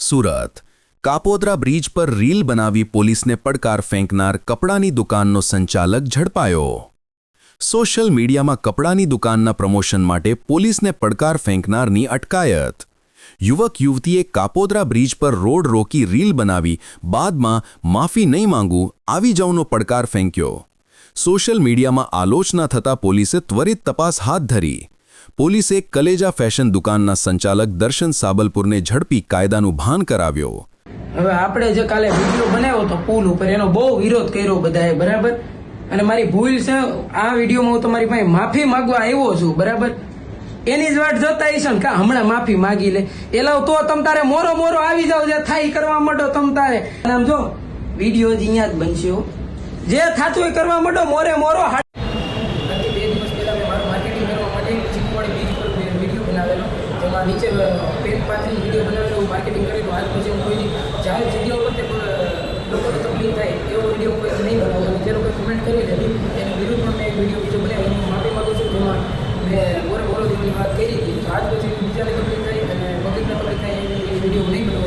Surat. Kapodra bridge પર reel બનાવી પોલીસને પડકાર ફેંકનાર કપડાની દુકાનનો સંચાલક ઝડપાયો. સોશિયલ મીડિયામાં કપડાની દુકાનના પ્રમોશન માટે પોલીસને પડકાર ફેંકનારની અટકાયત. યુવક યુવતીએ કાપોદ્રા બ્રિજ પર રોડ રોકી રીલ બનાવી, બાદમાં માફી નહીં માંગું, આવી જાઉંનો પડકાર ફેંક્યો. સોશિયલ મીડિયામાં આલોચના થતાં પોલીસે ત્વરિત તપાસ હાથ ધરી. પોલીસે કલેજા ફેશન દુકાનના સંચાલક દર્શન સાબલપુરને ઝડપી કાયદાનું ભાન કરાવ્યો. હવે આપણે જે કાલે વીડિયો બનાવ્યો હતો પુલ ઉપર, એનો બહુ વિરોધ કર્યો બધાએ, બરાબર? અને મારી ભૂલ છે, આ વિડીયોમાં હું તમારી પાસે માફી માંગવા આવ્યો છું, બરાબર? એની જ વાટ જોતા હશે ને કા હમણાં માફી માગી લે. એલા તો તમ તારે મોરો મોરો આવી જાવ જે થાય કરવા માંડો તમ તારે. આમ જો, વીડિયો જ અહીંયા જ બનશે જે થાતું એ કરવા માંડો, મોરે મોરો પ્રમાણે બીજ પર વીડિયો બનાવેલો. જેમાં નીચે પેન પાથરી વીડિયો બનાવેલો હું માર્કેટિંગ કરેલું આજ પછી કોઈ જાહેર જગ્યાઓ પર લોકોને તકલીફ થાય એવો વીડિયો કોઈ નહીં બનાવતો જે લોકો કમેન્ટ કરી હતી, એની વિરુદ્ધમાં મેં એક વીડિયો બીજો બનાવ્યો. હું માફી માગું છું. જેમાં મેં ઓર ઓરો દેવાની વાત કરી હતી. તો આજ પછી બીજાને તકલીફ થાય અને પબ્લિકને તકલીફ થાય એની વીડિયો નહીં